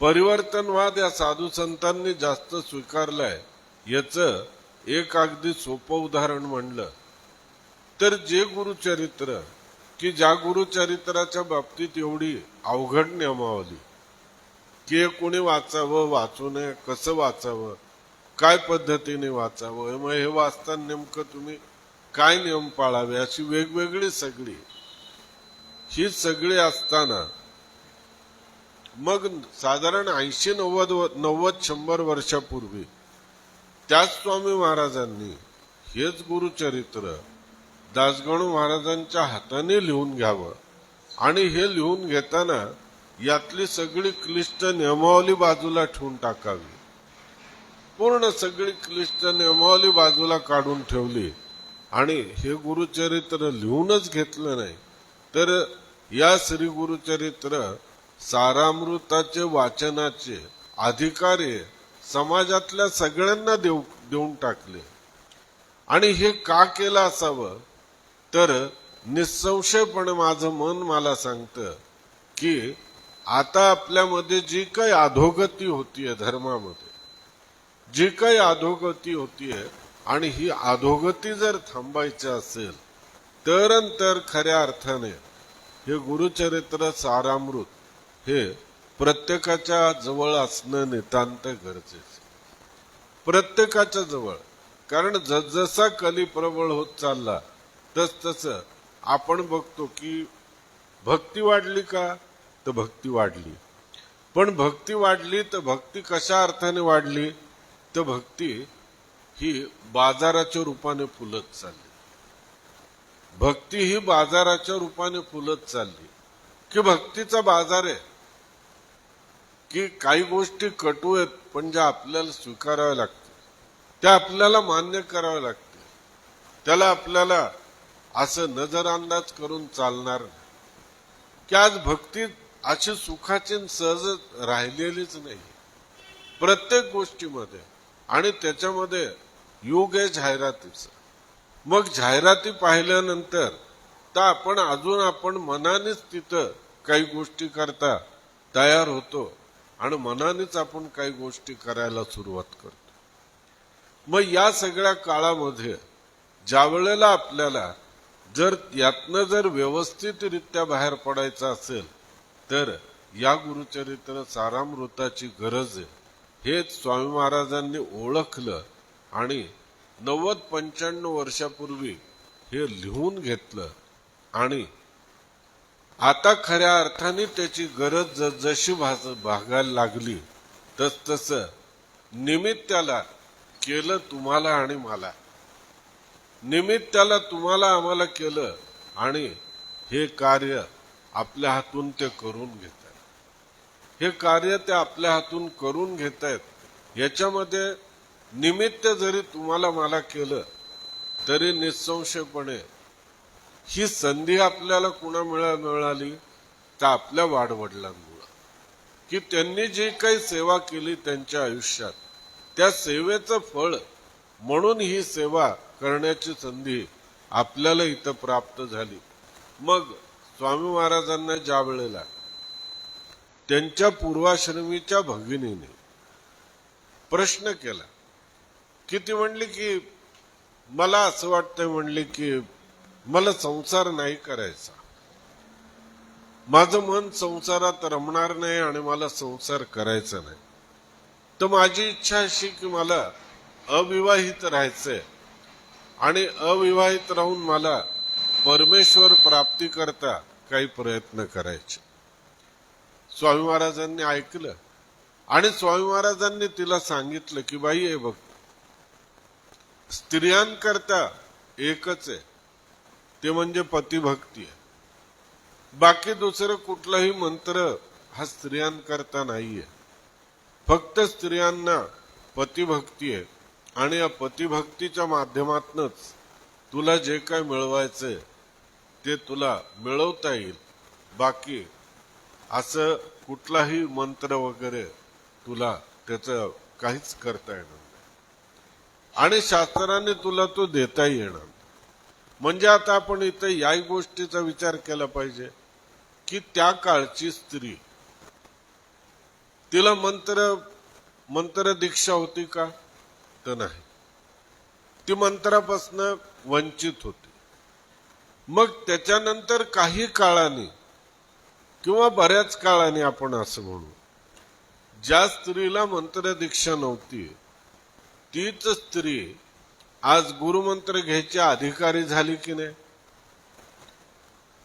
परिवर्तनवाद या साधू संतांनी जास्त स्वीकारलाय याचं एक अगदी सोपं उदाहरण म्हणलं. तर जे गुरुचरित्र की ज्या गुरुचरित्राच्या बाबतीत एवढी अवघड नियमावली की कुणी कोणी वाचावं वाचू नये कसं वाचावं काय पद्धतीने वाचावं मग हे वाचताना नेमकं तुम्ही काय नियम पाळावे अशी वेगवेगळी सगळी. ही सगळी असताना मग साधारण ऐंशी नव्वद नव्वद शंभर वर्षापूर्वी त्याच स्वामी महाराजांनी हेच गुरुचरित्र दासगण महाराजांच्या हाताने लिहून घ्यावं. आणि हे लिहून घेताना यातली सगळी क्लिष्ट नियमावली बाजूला ठेवून टाकावी. पूर्ण सगळी क्लिष्ट नियमावली बाजूला काढून ठेवली. आणि हे गुरुचरित्र लिहूनच घेतलं नाही. तर या श्री गुरुचरित्र सारामृताचे वाचनाचे अधिकारी समाजातल्या सगळ्यांना देऊ देऊन टाकले. आणि हे का केलं असावं? तर निसंशयपणे माझं मन मला सांगतं की आता आपल्यामध्ये जी काही अधोगती होतीये धर्मामध्ये जी काही अधोगती होतीये आणि ही अधोगती जर थांबायची असेल तर खऱ्या अर्थाने हे गुरुचरित्र सारामृत हे प्रत्येकाच्या जवळ असणं नितांत गरजेचं. प्रत्येकाच्या जवळ. कारण जसजसा कली प्रबळ होत चालला तस तसं आपण बघतो की भक्ती वाढली का? तर भक्ती वाढली. पण भक्ती वाढली तर भक्ती कशा अर्थाने वाढली? तर भक्ती ही बाजाराच्या रूपाने फुलत चालली. भक्ती ही बाजाराच्या रूपाने फुलत चालली. की भक्तीचा बाजार आहे. की काही गोष्टी कटू आहेत पण ज्या आपल्याला स्वीकाराव्या लागतील. त्या आपल्याला मान्य कराव्या लागतील. त्याला आपल्याला असं नजरअंदाज करून चालणार नाही. की आज भक्तीत अशी सुखाची सहज राहिलेलीच नाही. प्रत्येक गोष्टीमध्ये आणि त्याच्यामध्ये योग आहे जाहिरातीचं. मग जाहिराती पाहिल्यानंतर तर आपण अजून आपण मनानेच तिथं काही गोष्टी करता तयार होतो. आणि मनानेच आपण काही गोष्टी करायला सुरुवात करतो. मग या सगळ्या काळामध्ये ज्या वेळेला आपल्याला जर यातनं जर व्यवस्थितरित्या बाहेर पडायचं असेल तर या गुरुचरित्र सारामृताची गरज आहे. हेच स्वामी महाराजांनी ओळखलं आणि नव्वद पंच्याण्णव वर्षापूर्वी हे लिहून घेतलं आणि आता खऱ्या अर्थाने त्याची गरज जशी भास भागायला लागली तस तस निमित्ताला केलं तुम्हाला आणि मला. निमित्ताला तुम्हाला आम्हाला केलं आणि हे कार्य आपल्या हातून ते करून घेत आहेत. हे कार्य ते आपल्या हातून करून घेत आहेत. याच्यामध्ये निमित्त जरी तुम्हाला मला केलं तरी निसंशयपणे ही संधी आपल्याला कुणा मिळा मिळाली? तर आपल्या वाडवडिलांमुळं. की त्यांनी जी काही सेवा केली त्यांच्या आयुष्यात त्या सेवेचं फळ म्हणून ही सेवा करण्याची संधी आपल्याला इथं प्राप्त झाली. मग स्वामी महाराजांना ज्या वेळेला त्यांच्या पूर्वाश्रमीच्या भगिनीने प्रश्न केला की ती म्हणली की मला असं वाटतंय म्हणली की मला संसार नाही करायचा. माझं मन संसारात रमणार नाही आणि मला संसार करायचा नाही. तर माझी इच्छा अशी की मला अविवाहित राहायचंय आणि अविवाहित राहून मला परमेश्वर प्राप्ती करता काही प्रयत्न करायचे. स्वामी महाराजांनी ऐकलं आणि स्वामी महाराजांनी तिला सांगितलं की बाई हे बघ स्त्रियांकरता एकच आहे. ते म्हणजे पतिभक्ती आहे. बाकी दुसरं कुठलाही मंत्र हा स्त्रियांकरता नाहीये. फक्त स्त्रियांना पतिभक्ती आहे. आणि या पतिभक्तीच्या माध्यमातूनच तुला जे काय मिळवायचंय ते तुला मिळवता येईल. बाकी असं कुठलाही मंत्र वगैरे तुला त्याचं काहीच करता येणार नाही. आणि शास्त्राने तुला तो देता येणार म्हणजे आता आपण इथं याही गोष्टीचा विचार केला पाहिजे की त्या काळची स्त्री तिला मंत्र मंत्र दीक्षा होती का? तर नाही. ती मंत्रापासनं वंचित होती. मग त्याच्यानंतर काही काळाने किंवा बऱ्याच काळाने आपण असं म्हणू ज्या स्त्रीला मंत्र दीक्षा नव्हती तीच स्त्री आज गुरुमंत्र घ्यायची अधिकारी झाली की नाही?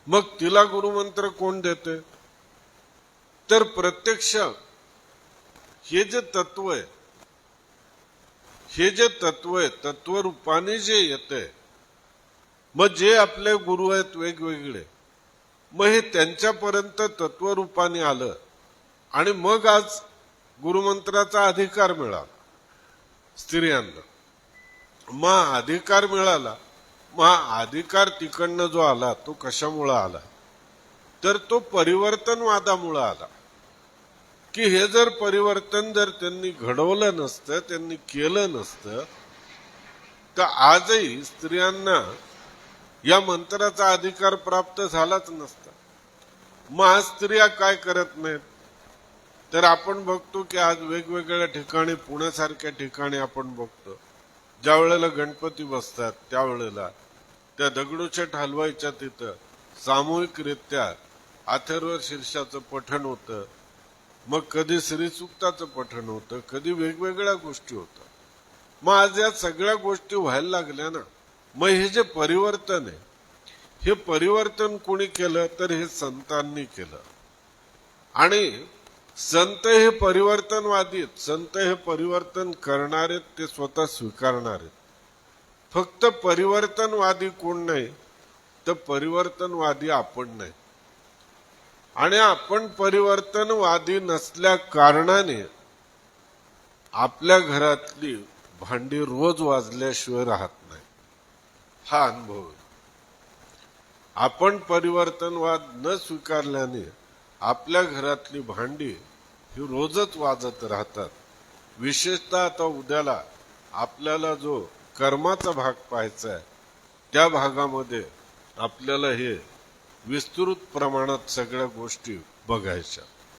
मग तिला गुरुमंत्र कोण देते तर प्रत्यक्ष हे जे तत्व आहे हे जे तत्व आहे तत्वरूपाने जे येते मग जे आपले गुरु आहेत वेगवेगळे मग हे त्यांच्यापर्यंत तत्वरूपाने आलं आणि मग आज गुरुमंत्राचा अधिकार मिळाला. स्त्रियांना मग अधिकार मिळाला मग अधिकार तिकडनं जो आला तो कशामुळं आला? तर तो परिवर्तनवादामुळं आला. की हे जर परिवर्तन जर त्यांनी घडवलं नसतं त्यांनी केलं नसतं तर आजही स्त्रियांना या मंत्राचा अधिकार प्राप्त झालाच नसता. मग आज स्त्रिया काय करत नाहीत? तर आपण बघतो की आज वेगवेगळ्या ठिकाणी पुण्यासारख्या ठिकाणी आपण बघतो ज्या वेळेला गणपती बसतात त्यावेळेला त्या दगडूशेठ हलवाईच्या तिथं सामूहिकरित्या अथर्व शीर्षाचं पठण होतं. मग कधी श्रीसुक्ताचं पठण होतं कधी वेगवेगळ्या गोष्टी होतात. मग आज या सगळ्या गोष्टी व्हायला लागल्या ना. मग हे जे परिवर्तन आहे हे परिवर्तन कोणी केलं तर हे संतांनी केलं. आणि संत हे परिवर्तनवादी आहेत संत हे परिवर्तन करणारे ते स्वतः स्वीकारणारे फक्त परिवर्तनवादी कोण नाही तर परिवर्तनवादी आपण नाही. आणि आपण परिवर्तनवादी नसल्या कारणाने आपल्या घरातली भांडी रोज वाजल्याशिवाय राहत नाही. हा अनुभव आपण परिवर्तनवाद न स्वीकारल्याने आपल्या घरातली भांडी ही रोजच वाजत राहतात. विशेषतः आता उद्याला आपल्याला जो कर्माचा भाग पाहायचा आहे त्या भागामध्ये आपल्याला हे विस्तृत प्रमाणात सगळ्या गोष्टी बघायच्या.